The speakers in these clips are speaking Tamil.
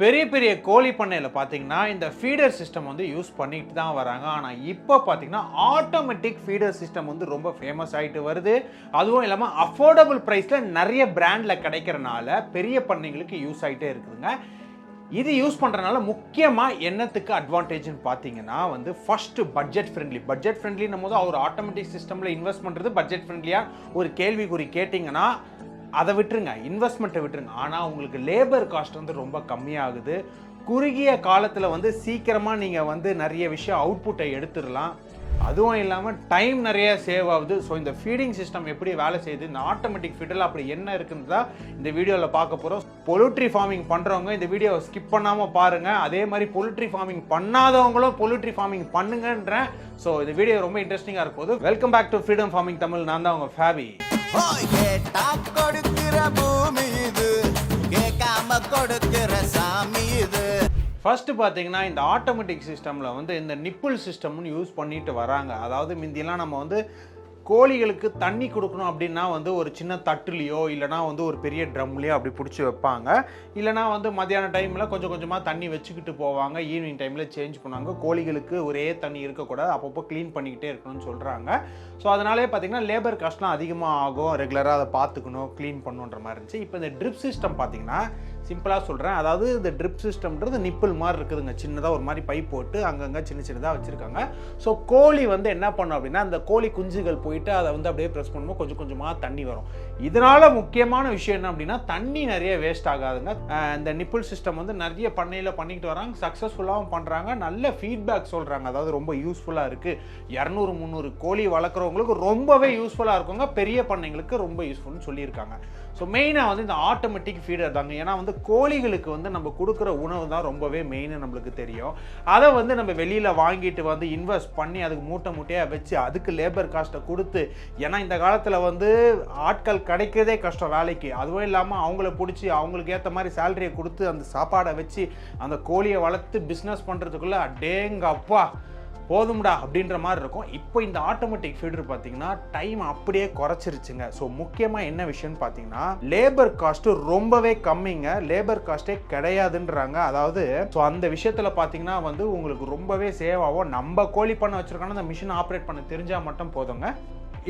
பெரிய பெரிய கோழி பண்ணையில் பார்த்தீங்கன்னா இந்த ஃபீடர் சிஸ்டம் வந்து யூஸ் பண்ணிட்டு தான் வராங்க. ஆனால் இப்போ பார்த்தீங்கன்னா ஆட்டோமேட்டிக் ஃபீடர் சிஸ்டம் வந்து ரொம்ப ஃபேமஸ் ஆகிட்டு வருது. அதுவும் இல்லாமல் அஃபோர்டபுள் ப்ரைஸில் நிறைய பிராண்டில் கிடைக்கிறனால பெரிய பண்ணைங்களுக்கு யூஸ் ஆகிட்டே இருக்குதுங்க. இது யூஸ் பண்ணுறனால முக்கியமாக என்னத்துக்கு அட்வான்டேஜ்னு பார்த்தீங்கன்னா வந்து ஃபஸ்ட்டு பட்ஜெட் ஃப்ரெண்ட்லி பட்ஜெட் ஃப்ரெண்ட்லின்னும் போது அவர் ஆட்டோமேட்டிக் சிஸ்டமில் இன்வெஸ்ட் பண்ணுறது பட்ஜெட் ஃப்ரெண்ட்லியாக ஒரு கேள்விக்குறி கேட்டிங்கன்னா அதை விட்டுருங்க இன்வெஸ்ட்மெண்ட்டை விட்டுருங்க. ஆனால் உங்களுக்கு லேபர் காஸ்ட் வந்து ரொம்ப கம்மியாகுது. குறுகிய காலத்தில் வந்து சீக்கிரமாக நீங்கள் வந்து நிறைய விஷயம் அவுட்புட்டை எடுத்துடலாம். அதுவும் இல்லாமல் டைம் நிறைய சேவ் ஆகுது. ஸோ இந்த ஃபீடிங் சிஸ்டம் எப்படி வேலை செய்யுது இந்த ஆட்டோமேட்டிக் ஃபீடில் அப்படி என்ன இருக்குன்னு தான் இந்த வீடியோவில் பார்க்க போகிறோம் பொலுட்ரி ஃபார்மிங் பண்ணுறவங்க இந்த வீடியோவை ஸ்கிப் பண்ணாமல் பாருங்கள் அதே மாதிரி பொலுட்ரி ஃபார்மிங் பண்ணாதவங்களும் பொலுட்ரி ஃபார்மிங் பண்ணுங்கன்றேன் ஸோ இந்த வீடியோ ரொம்ப இன்ட்ரெஸ்டிங்காக இருக்கும். Welcome back to freedom farming Tamil நான் தான் உங்கள் ஃபேபி ஃபஸ்ட்டு பார்த்தீங்கன்னா இந்த ஆட்டோமேட்டிக் சிஸ்டமில் வந்து இந்த நிப்பிள் சிஸ்டம்னு யூஸ் பண்ணிட்டு வராங்க. அதாவது முந்தியெல்லாம் நம்ம வந்து கோழிகளுக்கு தண்ணி கொடுக்கணும் அப்படின்னா வந்து ஒரு சின்ன தட்டுலேயோ இல்லைனா வந்து ஒரு பெரிய ட்ரம்லேயோ அப்படி பிடிச்சி வைப்பாங்க. இல்லைனா வந்து மத்தியான டைமில் கொஞ்சம் கொஞ்சமாக தண்ணி வச்சுக்கிட்டு போவாங்க. ஈவினிங் டைமில் சேஞ்ச் பண்ணுவாங்க. கோழிகளுக்கு ஒரே தண்ணி இருக்கக்கூடாது. அப்பப்போ க்ளீன் பண்ணிக்கிட்டே இருக்கணும்னு சொல்கிறாங்க ஸோ அதனாலே பார்த்தீங்கன்னா லேபர் காஸ்ட்லாம் அதிகமாக ஆகும். ரெகுலராக அதை பார்த்துக்கணும் க்ளீன் பண்ணுன்ற மாதிரி இருந்துச்சு. இப்போ இந்த ட்ரிப் சிஸ்டம் பார்த்திங்கன்னா சிம்பிளாக சொல்கிறேன் அதாவது இந்த ட்ரிப் சிஸ்டம்ன்றது நிப்பிள் மாதிரி இருக்குதுங்க. சின்னதாக ஒரு மாதிரி பைப் போட்டு அங்கங்கே சின்ன சின்னதாக வச்சுருக்காங்க. ஸோ கோழி வந்து என்ன பண்ணும் அப்படின்னா அந்த கோழி குஞ்சுகள் போயிட்டு அதை வந்து அப்படியே ப்ரெஸ் பண்ணும்போது கொஞ்சம் கொஞ்சமாக தண்ணி வரும். இதனால் முக்கியமான விஷயம் என்ன அப்படின்னா தண்ணி நிறைய வேஸ்ட் ஆகாதுங்க. இந்த நிப்பிள் சிஸ்டம் வந்து நிறைய பண்ணையில் பண்ணிக்கிட்டு வராங்க. சக்ஸஸ்ஃபுல்லாகவும் பண்ணுறாங்க நல்ல ஃபீட்பேக் சொல்கிறாங்க அதாவது ரொம்ப யூஸ்ஃபுல்லாக இருக்குது இரநூறு முந்நூறு கோழி வளர்க்குறவங்களுக்கு ரொம்பவே யூஸ்ஃபுல்லாக இருக்குங்க. பெரிய பண்ணைங்களுக்கு ரொம்ப யூஸ்ஃபுல்னு சொல்லியிருக்காங்க. ஸோ மெயினாக வந்து இந்த ஆட்டோமேட்டிக் ஃபீடர் தாங்க. ஏன்னா வந்து கோழிகளுக்கு வந்து நம்ம கொடுக்குற உணவு தான் ரொம்பவே மெயின் நம்மளுக்கு தெரியும். அதை வந்து நம்ம வெளியில் வாங்கிட்டு வந்து இன்வெஸ்ட் பண்ணி அதுக்கு மூட்டை மூட்டையாக வச்சு அதுக்கு லேபர் காஸ்ட்டை கொடுத்து ஏன்னா இந்த காலத்தில் வந்து ஆட்கள் கிடைக்கிறதே கஷ்டம் வேலைக்கு. அதுவும் இல்லாமல் அவங்கள பிடிச்சி அவங்களுக்கு ஏற்ற மாதிரி சேலரியை கொடுத்து அந்த சாப்பாடை வச்சு அந்த கோழியை வளர்த்து பிஸ்னஸ் பண்ணுறதுக்குள்ளே அடேங்க அப்பா போதும்டா அப்படின்ற மாதிரி இருக்கும். இப்போ இந்த ஆட்டோமேட்டிக் ஃபீடர் பார்த்தீங்கன்னா டைம் அப்படியே குறைச்சிருச்சுங்க. ஸோ முக்கியமாக என்ன விஷயம்னு பார்த்தீங்கன்னா லேபர் காஸ்ட்டு ரொம்பவே கம்மிங்க. லேபர் காஸ்ட்டே கிடையாதுன்றாங்க. அதாவது ஸோ அந்த விஷயத்தில் பார்த்தீங்கன்னா வந்து உங்களுக்கு ரொம்பவே சேவ் ஆகும். நம்ம கோழி பண்ண வச்சுருக்கோன்னா அந்த மிஷின் ஆப்ரேட் பண்ண தெரிஞ்சால் மட்டும் போதுங்க.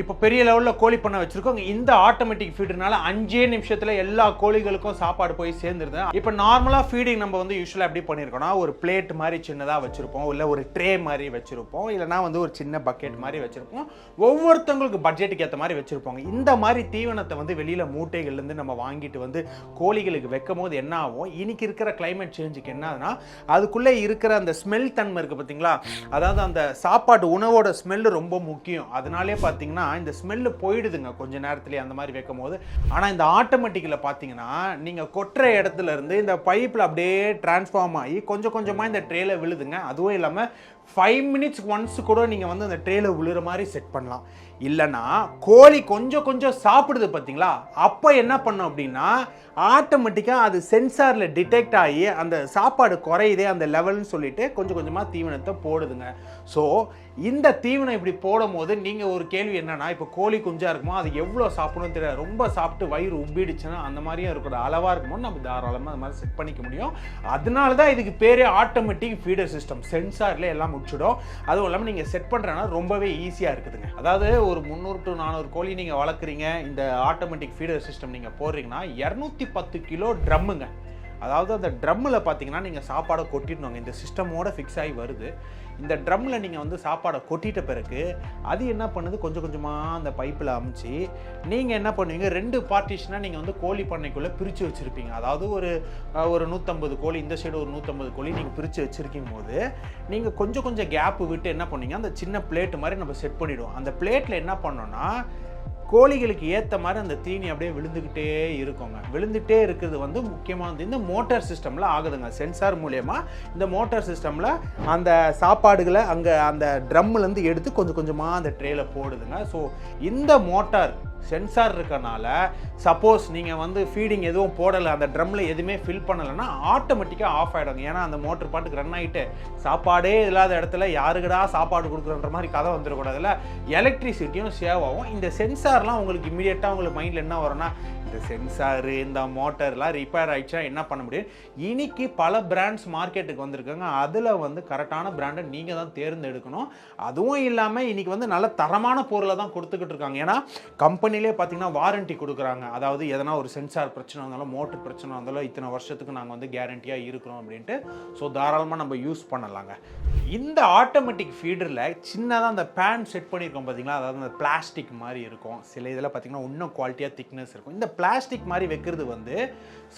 இப்போ பெரிய லெவலில் கோழி பண்ண வச்சிருக்கோம். இந்த ஆட்டோமேட்டிக் ஃபீடுனால அஞ்சே நிமிஷத்தில் எல்லா கோழிகளுக்கும் சாப்பாடு போய் சேர்ந்துருது. இப்போ நார்மலாக ஃபீடிங் நம்ம வந்து யூஸ்வலாக எப்படி பண்ணியிருக்கோம்னா ஒரு பிளேட் மாதிரி சின்னதாக வச்சுருப்போம். இல்லை ஒரு ட்ரே மாதிரி வச்சுருப்போம். இல்லைனா வந்து ஒரு சின்ன பக்கெட் மாதிரி வச்சுருப்போம். ஒவ்வொருத்தவங்களுக்கு பட்ஜெட்டுக்கு ஏற்ற மாதிரி வச்சுருப்போங்க. இந்த மாதிரி தீவனத்தை வந்து வெளியில் மூட்டைகள்லேருந்து நம்ம வாங்கிட்டு வந்து கோழிகளுக்கு வைக்கும் போது என்ன ஆகும்? இன்னைக்கு இருக்கிற கிளைமேட் சேஞ்சுக்கு என்ன ஆகுதுன்னா அதுக்குள்ளே இருக்கிற அந்த ஸ்மெல் தன்மை இருக்குது பார்த்தீங்களா அதாவது அந்த சாப்பாடு உணவோட ஸ்மெல் ரொம்ப முக்கியம். அதனாலே பார்த்தீங்கன்னா இந்த ஸ்மெல்லு போயிடுதுங்க கொஞ்ச நேரத்துலேயே அந்த மாதிரி வைக்கும் போது ஆனால் இந்த ஆட்டோமேட்டிக்கில் பார்த்தீங்கன்னா நீங்கள் கொட்டுற இடத்துல இருந்து இந்த பைப்பில் அப்படியே டிரான்ஸ்ஃபார்ம் ஆகி கொஞ்சம் கொஞ்சமாக இந்த ட்ரேல விழுதுங்க. அதுவும் இல்லாமல் ஃபைவ் மினிட்ஸ் ஒன்ஸ் கூட நீங்கள் வந்து அந்த ட்ரேல விழுற மாதிரி செட் பண்ணலாம். இல்லைன்னா கோழி கொஞ்சம் கொஞ்சம் சாப்பிடுது பார்த்தீங்களா அப்போ என்ன பண்ணும் அப்படின்னா ஆட்டோமேட்டிக்காக அது சென்சாரில் டிடெக்ட் ஆகி அந்த சாப்பாடு குறையுதே அந்த லெவல்னு சொல்லிட்டு கொஞ்சம் கொஞ்சமாக தீவனத்தை போடுதுங்க. ஸோ இந்த தீவனம் இப்படி போடும் போது நீங்கள் ஒரு கேள்வி என்னென்னா இப்போ கோழி குஞ்சாக இருக்குமோ அது எவ்வளோ சாப்பிடணும்னு தெரியாது. ரொம்ப சாப்பிட்டு வயிறு உப்பிடுச்சுன்னா அந்த மாதிரியும் இருக்கிற அளவாக இருக்குமோ நம்ம தாராளமாக அந்த மாதிரி செட் பண்ணிக்க முடியும். அதனால தான் இதுக்கு பேரே ஆட்டோமேட்டிக் ஃபீடர் சிஸ்டம் சென்சார்ல எல்லாம் முடிச்சிடும். அதுவும் இல்லாமல் நீங்கள் செட் பண்ணுறேன்னா ரொம்பவே ஈஸியாக இருக்குதுங்க. அதாவது ஒரு முந்நூறு டு நானூறு கோழி நீங்கள் வளர்க்குறீங்க இந்த ஆட்டோமேட்டிக் ஃபீடர் சிஸ்டம் நீங்கள் போடுறீங்கன்னா இரநூத்தி பத்து கிலோ ட்ரம்முங்க அதாவது அந்த ட்ரம்மில் பார்த்தீங்கன்னா நீங்கள் சாப்பாடை கொட்டிடணுங்க. இந்த சிஸ்டமோட ஃபிக்ஸ் ஆகி வருது. இந்த ட்ரம்மில் நீங்கள் வந்து சாப்பாடை கொட்டிட்ட பிறகு அது என்ன பண்ணுது? கொஞ்சம் கொஞ்சமாக அந்த பைப்பில் அமுச்சு நீங்கள் என்ன பண்ணுவீங்க? ரெண்டு பார்ட்டிஷனாக நீங்கள் வந்து கோழி பண்ணைக்குள்ளே பிரித்து வச்சுருப்பீங்க. அதாவது ஒரு ஒரு நூற்றம்பது கோழி இந்த சைடு ஒரு நூற்றம்பது கோழி நீங்கள் பிரித்து வச்சுருக்கும் போது நீங்கள் கொஞ்சம் கொஞ்சம் கேப்பு விட்டு என்ன பண்ணுவீங்க? அந்த சின்ன பிளேட்டு மாதிரி நம்ம செட் பண்ணிவிடுவோம் அந்த பிளேட்டில் என்ன பண்ணோன்னா கோழிகளுக்கு ஏற்ற மாதிரி அந்த தீனி அப்படியே விழுந்துக்கிட்டே இருக்குங்க. விழுந்துகிட்டே இருக்கிறது வந்து முக்கியமானது. இந்த மோட்டார் சிஸ்டமில் ஆகுதுங்க. சென்சார் மூலயமா இந்த மோட்டார் சிஸ்டமில் அந்த சாப்பாடுகளை அங்கே அந்த ட்ரம்முலேருந்து எடுத்து கொஞ்சம் கொஞ்சமாக அந்த ட்ரேல போடுதுங்க. ஸோ இந்த மோட்டார் சென்சார் இருக்கனால சப்போஸ் நீங்கள் வந்து ஃபீடிங் எதுவும் போடலை அந்த ட்ரம்மில் எதுவுமே ஃபில் பண்ணலைன்னா ஆட்டோமேட்டிக்காக ஆஃப் ஆகிடும் ஏன்னா அந்த மோட்ரு பாட்டுக்கு ரன் ஆகிட்டு சாப்பாடே இல்லாத இடத்துல யாருக்கடா சாப்பாடு கொடுக்குறன்ற மாதிரி கதை வந்துடக்கூடாதுல்ல எலக்ட்ரிசிட்டியும் சேவ் ஆகும். இந்த சென்சார்லாம் உங்களுக்கு இமீடியட்டாக உங்களுக்கு மைண்டில் என்ன வரும்னா இந்த சென்சாரு இந்த மோட்டர்லாம் ரிப்பேர் ஆயிடுச்சா என்ன பண்ண முடியும்? இன்னைக்கு பல பிராண்ட்ஸ் மார்க்கெட்டுக்கு வந்திருக்காங்க. அதில் வந்து கரெக்டான பிராண்டை நீங்கள் தான் தேர்ந்தெடுக்கணும். அதுவும் இல்லாமல் இன்னைக்கு வந்து நல்ல தரமான பொருளை தான் கொடுத்துக்கிட்டு இருக்காங்க. ஏன்னா கம்பெனிலே பார்த்தீங்கன்னா வாரண்டி கொடுக்குறாங்க. அதாவது எதனா ஒரு சென்சார் பிரச்சனை இருந்தாலும் மோட்டர் பிரச்சனை இருந்தாலும் இத்தனை வருஷத்துக்கு நாங்கள் வந்து கேரண்டியாக இருக்கிறோம் அப்படின்ட்டு ஸோ தாராளமாக நம்ம யூஸ் பண்ணலாங்க. இந்த ஆட்டோமேட்டிக் ஃபீடரில் சின்னதாக அந்த பேன் செட் பண்ணியிருக்கோம் பார்த்தீங்களா அதாவது அந்த பிளாஸ்டிக் மாதிரி இருக்கும். சில இதில் பார்த்தீங்கன்னா இன்னும் குவாலிட்டியாக திக்னஸ் இருக்கும். இந்த பிளாஸ்டிக் மாதிரி வைக்கிறது வந்து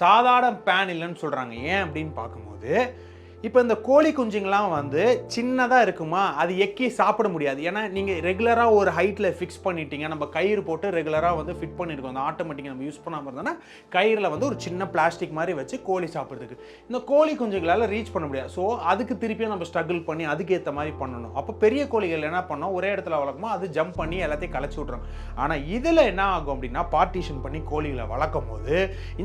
சாதாரண பேன் இல்லைன்னு சொல்கிறாங்க ஏன் அப்படின்னு பார்க்கும்போது இப்போ இந்த கோழி குஞ்சுங்கலாம் வந்து சின்னதாக இருக்குமா? அது எக்கி சாப்பிட முடியாது. ஏன்னா நீங்கள் ரெகுலராக ஒரு ஹைட்டில் ஃபிக்ஸ் பண்ணிட்டீங்க. நம்ம கயிறு போட்டு ரெகுலராக வந்து ஃபிட் பண்ணியிருக்கோம் அந்த ஆட்டோமேட்டிக் நம்ம யூஸ் பண்ணாமல் இருந்தோம்னா கயிறில் வந்து ஒரு சின்ன பிளாஸ்டிக் மாதிரி வச்சு கோழி சாப்பிட்றதுக்கு. இந்த கோழி குஞ்சுகளால் ரீச் பண்ண முடியாது. ஸோ அதுக்கு திருப்பியும் நம்ம ஸ்ட்ரகிள் பண்ணி அதுக்கேற்ற மாதிரி பண்ணணும். அப்போ பெரிய கோழிகள் என்ன பண்ணோம்? ஒரே இடத்துல வளர்க்குமோ அது ஜம்ப் பண்ணி எல்லாத்தையும் களைச்சி விட்றோம் ஆனால் இதில் என்ன ஆகும் அப்படின்னா பார்ட்டிஷன் பண்ணி கோழிகளை வளர்க்கும் போது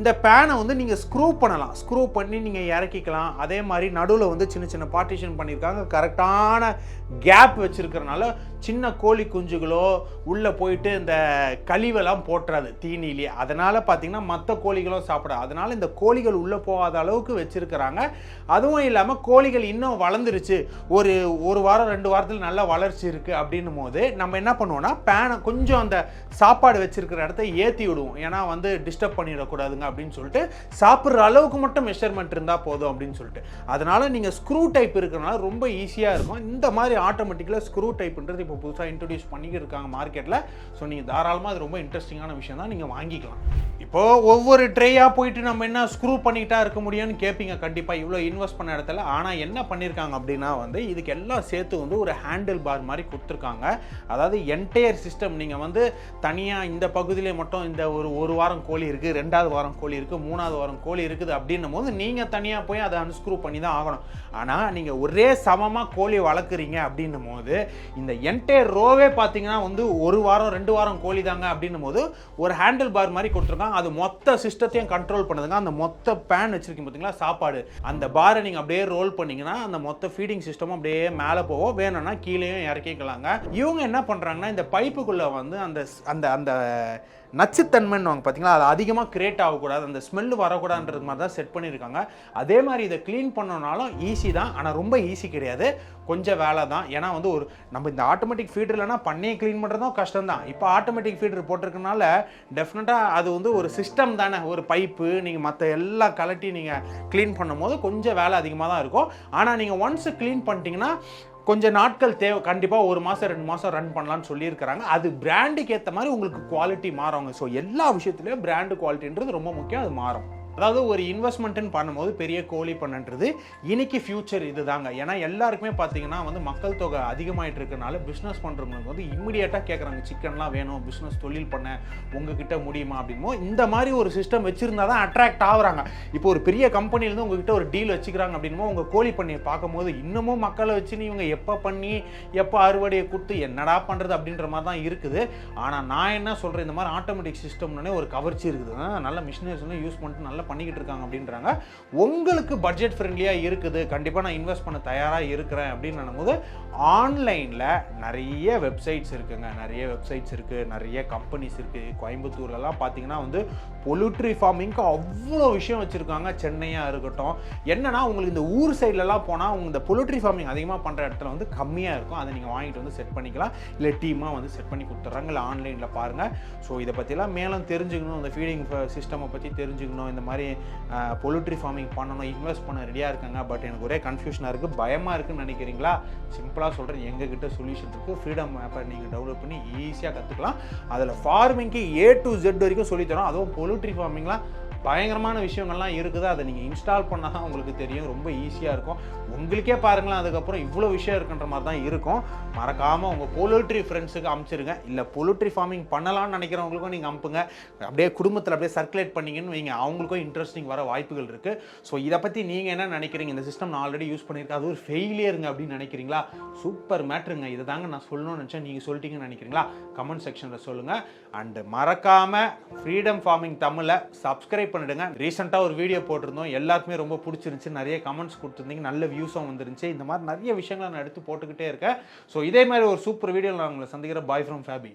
இந்த பேனை வந்து நீங்கள் ஸ்க்ரூ பண்ணலாம். ஸ்க்ரூ பண்ணி நீங்கள் இறக்கிக்கலாம். அதே மாதிரி நடுவில் வந்து சின்ன சின்ன பார்ட்டிஷன் பண்ணியிருக்காங்க. கரெக்டான கேப் வச்சுருக்கிறனால சின்ன கோழி குஞ்சுகளோ உள்ளே போயிட்டு இந்த கழிவெல்லாம் போட்டுறாது தீனிலேயே அதனால் பார்த்தீங்கன்னா மற்ற கோழிகளும் சாப்பிடாது. அதனால் இந்த கோழிகள் உள்ளே போகாத அளவுக்கு வச்சுருக்கிறாங்க. அதுவும் இல்லாமல் கோழிகள் இன்னும் வளர்ந்துருச்சு. ஒரு ஒரு வாரம் ரெண்டு வாரத்தில் நல்ல வளர்ச்சி இருக்குது அப்படின்னும் போது நம்ம என்ன பண்ணுவோம்னா பேனை கொஞ்சம் அந்த சாப்பாடு வச்சுருக்கிற இடத்த ஏற்றி விடுவோம். ஏன்னா வந்து டிஸ்டர்ப் பண்ணிடக்கூடாதுங்க அப்படின்னு சொல்லிட்டு சாப்பிட்ற அளவுக்கு மட்டும் மெஷர்மெண்ட் இருந்தால் போதும் அப்படின்னு சொல்லிட்டு. அதனால் நீங்கள் ஸ்க்ரூ டைப் இருக்கிறனால ரொம்ப ஈஸியாக இருக்கும். இந்த மாதிரி ஆட்டோமேட்டிக்கலாக ஸ்க்ரூ டைப்ன்றது இப்போ புதுசாக இன்ட்ரடியூஸ் பண்ணிக்கிட்டு இருக்காங்க மார்க்கெட்டில் ஸோ நீங்கள் தாராளமாக அது ரொம்ப இன்ட்ரெஸ்டிங்கான விஷயம் தான் நீங்கள் வாங்கிக்கலாம். இப்போது ஒவ்வொரு ட்ரேயாக போயிட்டு நம்ம என்ன ஸ்க்ரூ பண்ணிக்கிட்டா இருக்க முடியும்னு கேட்பீங்க கண்டிப்பாக இவ்வளோ இன்வெஸ்ட் பண்ண இடத்துல. ஆனால் என்ன பண்ணியிருக்காங்க அப்படின்னா வந்து இதுக்கு எல்லாம் சேர்த்து வந்து ஒரு ஹேண்டில் பார் மாதிரி கொடுத்துருக்காங்க. அதாவது என்டையர் சிஸ்டம் நீங்கள் வந்து தனியாக இந்த பகுதியிலே மட்டும் இந்த ஒரு ஒரு வாரம் கோழி இருக்குது ரெண்டாவது வாரம் கோழி இருக்குது மூணாவது வாரம் கோழி இருக்குது அப்படின்னும் போது நீங்கள் தனியாக போய் அதை அன்ஸ்க்ரூ பண்ணி தான் ஆகணும். ஆனால் நீங்கள் ஒரே சமமாக கோழி வளர்க்குறீங்க அப்படின்னும் போது இந்த என் என்டையர் ரோவே பார்த்தீங்கன்னா வந்து ஒரு வாரம் ரெண்டு வாரம் கோழி தாங்க அப்படின்னும் போது ஒரு ஹேண்டில் பார் மாதிரி கொடுத்துருக்காங்க. அது மொத்த சிஸ்டத்தையும் கண்ட்ரோல் பண்ணுதுங்க. அந்த மொத்த பேன் வச்சிருக்கீங்க பார்த்தீங்களா சாப்பாடு. அந்த பாரை நீங்கள் அப்படியே ரோல் பண்ணீங்கன்னா அந்த மொத்த ஃபீடிங் சிஸ்டமும் அப்படியே மேலே போவோம் வேணும்னா கீழேயும் இறக்கிக்கலாங்க. இவங்க என்ன பண்ணுறாங்கன்னா இந்த பைப்புக்குள்ளே வந்து அந்த அந்த அந்த நச்சுத்தன்மைன்னு வாங்க பார்த்தீங்களா அது அதிகமாக கிரியேட் ஆகக்கூடாது. அந்த ஸ்மெல் வரக்கூடாதுன்றது மாதிரி தான் செட் பண்ணியிருக்காங்க. அதே மாதிரி இதை க்ளீன் பண்ணனாலும் ஈஸி தான். ஆனால் ரொம்ப ஈஸி கிடையாது. கொஞ்சம் வேலை தான். ஏன்னா வந்து ஒரு நம்ம இந்த ஆட்டோமேட்டிக் ஃபீடர் இல்லைனா பண்ணையை க்ளீன் பண்ணுறதும் கஷ்டம் தான் இப்போ ஆட்டோமேட்டிக் ஃபீடர் போட்டிருக்கனால டெஃபினட்டாக அது வந்து ஒரு சிஸ்டம் தானே. ஒரு பைப்பு நீங்கள் மற்ற எல்லா கலட்டி நீங்கள் க்ளீன் பண்ணும்போது கொஞ்சம் வேலை அதிகமாக தான் இருக்கும். ஆனால் நீங்கள் ஒன்ஸ் க்ளீன் பண்ணிட்டீங்கன்னா கொஞ்சம் நாட்கள் தேவை கண்டிப்பாக ஒரு மாதம் ரெண்டு மாதம் ரன் பண்ணலான்னு சொல்லியிருக்கிறாங்க. அது பிராண்டுக்கு ஏற்ற மாதிரி உங்களுக்கு குவாலிட்டி மாறும். ஸோ எல்லா விஷயத்துலையும் பிராண்டு குவாலிட்டின்றது ரொம்ப முக்கியம் அது மாறும். அதாவது ஒரு இன்வெஸ்ட்மெண்ட்டுன்னு பண்ணும்போது பெரிய கோழி பண்ணன்றது. இன்னைக்கு ஃபியூச்சர் இதுதாங்க. ஏன்னா எல்லாருக்குமே பார்த்தீங்கன்னா வந்து மக்கள் தொகை அதிகமாயிட்டு இருக்கனால பிஸ்னஸ் பண்ணுறவங்களுக்கு வந்து இம்மிடியேட்டாக கேட்குறாங்க சிக்கன்லாம் வேணும் பிஸ்னஸ் தொழில் பண்ண உங்ககிட்ட முடியுமா? அப்படிமோ இந்த மாதிரி ஒரு சிஸ்டம் வச்சிருந்தா தான் அட்ராக்ட் ஆகுறாங்க. இப்போ ஒரு பெரிய கம்பெனிலேருந்து உங்ககிட்ட ஒரு டீல் வச்சுக்கிறாங்க அப்படின்மோ உங்கள் கோழி பண்ணையை பார்க்கும்போது இன்னமும் மக்களை வச்சு நீ இவங்க எப்போ பண்ணி எப்போ அறுவடையை கொடுத்து என்னடா பண்ணுறது அப்படின்ற மாதிரி தான் இருக்குது. ஆனால் நான் என்ன சொல்கிறேன் இந்த மாதிரி ஆட்டோமேட்டிக் சிஸ்டம்னே ஒரு கவர்ச்சி இருக்குது. நல்ல மிஷினரிஸ்லாம் யூஸ் பண்ணிட்டு நல்லா பண்ணிக்கிட்டு இருக்காங்க அப்படின்றாங்க. உங்களுக்கு பட்ஜெட் ஃப்ரெண்ட்லியாக இருக்குது. கண்டிப்பாக நான் இன்வெஸ்ட் பண்ண தயாராக இருக்கிறேன் அப்படின்னு போது ஆன்லைனில் நிறைய வெப்சைட்ஸ் இருக்குங்க. நிறைய வெப்சைட்ஸ் இருக்குது நிறைய கம்பெனிஸ் இருக்குது கோயம்புத்தூர்லலாம் பார்த்தீங்கன்னா வந்து பொலுட்ரி ஃபார்மிங்க்கு அவ்வளோ விஷயம் வச்சுருக்காங்க. சென்னையாக இருக்கட்டும். என்னென்னா உங்களுக்கு இந்த ஊர் சைட்லலாம் போனால் உங்கள் இந்த பொலுட்ரி ஃபார்மிங் அதிகமாக பண்ணுற இடத்துல வந்து கம்மியாக இருக்கும். அதை நீங்கள் வாங்கிட்டு வந்து செட் பண்ணிக்கலாம். இல்லை டீமாக வந்து செட் பண்ணி கொடுத்துட்றாங்க. இல்லை ஆன்லைனில் பாருங்கள் ஸோ இதை பற்றிலாம் மேலும் தெரிஞ்சுக்கணும். இந்த ஃபீடிங் சிஸ்டமை பற்றி தெரிஞ்சுக்கணும். இந்த மாதிரி பொலுட்ரி ஃபார்மிங் பண்ணணும் இன்வெஸ்ட் பண்ண ரெடியாக இருக்காங்க. பட் எனக்கு ஒரே கன்ஃபியூஷனாக இருக்குது பயமாக இருக்குதுன்னு நினைக்கிறீங்களா? சிம்பிளாக சொல்கிறேன் எங்ககிட்ட சொல்யூஷன் இருக்குது ஃப்ரீடம் ஆப்பை நீங்கள் டெவலப் பண்ணி ஈஸியாக கற்றுக்கலாம் அதில் ஃபார்மிங்க்கு ஏ டு ஜெட் வரைக்கும் சொல்லித்தரோம் அதுவும் பொலுட்ரி ஃபார்மிங்லாம் பயங்கரமான விஷயங்கள்லாம் இருக்குது? அதை நீங்கள் இன்ஸ்டால் பண்ணால் தான் உங்களுக்கு தெரியும். ரொம்ப ஈஸியாக இருக்கும். உங்களுக்கே பாருங்களேன் அதுக்கப்புறம் இவ்வளோ விஷயம் இருக்குன்ற மாதிரி தான் இருக்கும். மறக்காமல் உங்கள் போலட்ரி ஃப்ரெண்ட்ஸுக்கு அமுச்சிருங்க. இல்லை போலட்ரி ஃபார்மிங் பண்ணலாம்னு நினைக்கிறவங்களுக்கும் நீங்கள் அனுப்புங்க அப்படியே குடும்பத்தில் அப்படியே சர்க்குலேட் பண்ணிங்கன்னு வைங்க. அவங்களுக்கும் இன்ட்ரெஸ்டிங் வர வாய்ப்புகள் இருக்குது ஸோ இதை பற்றி நீங்கள் என்ன நினைக்கிறீங்க? இந்த சிஸ்டம் நான் ஆல்ரெடி யூஸ் பண்ணியிருக்கேன். அது ஒரு ஃபெயிலியருங்க அப்படின்னு நினைக்கிறீங்களா? சூப்பர் மேட்ருங்க இதை தாங்க நான் சொல்லணும்னு நினச்சேன். நீங்கள் சொல்லிட்டீங்கன்னு நினைக்கிறீங்களா? கமெண்ட் செக்ஷனில் சொல்லுங்கள் அண்டு மறக்காமல் ஃப்ரீடம் ஃபார்மிங் தமிழை சப்ஸ்கிரைப் பண்ணிவிடுங்க ரீசெண்டாக ஒரு வீடியோ போட்டிருந்தோம். எல்லாருக்குமே ரொம்ப பிடிச்சிருந்துச்சு. நிறைய கமெண்ட்ஸ் கொடுத்துருந்தீங்க. நல்ல வியூ வியூஸும் வந்துருந்துச்சு. இந்த மாதிரி நிறைய விஷயங்களை நான் எடுத்து போட்டுக்கிட்டே இருக்கேன். ஸோ இதே மாதிரி ஒரு சூப்பர் வீடியோ நான் உங்களை சந்திக்கிற பாய் ஃப்ரம் ஃபேபி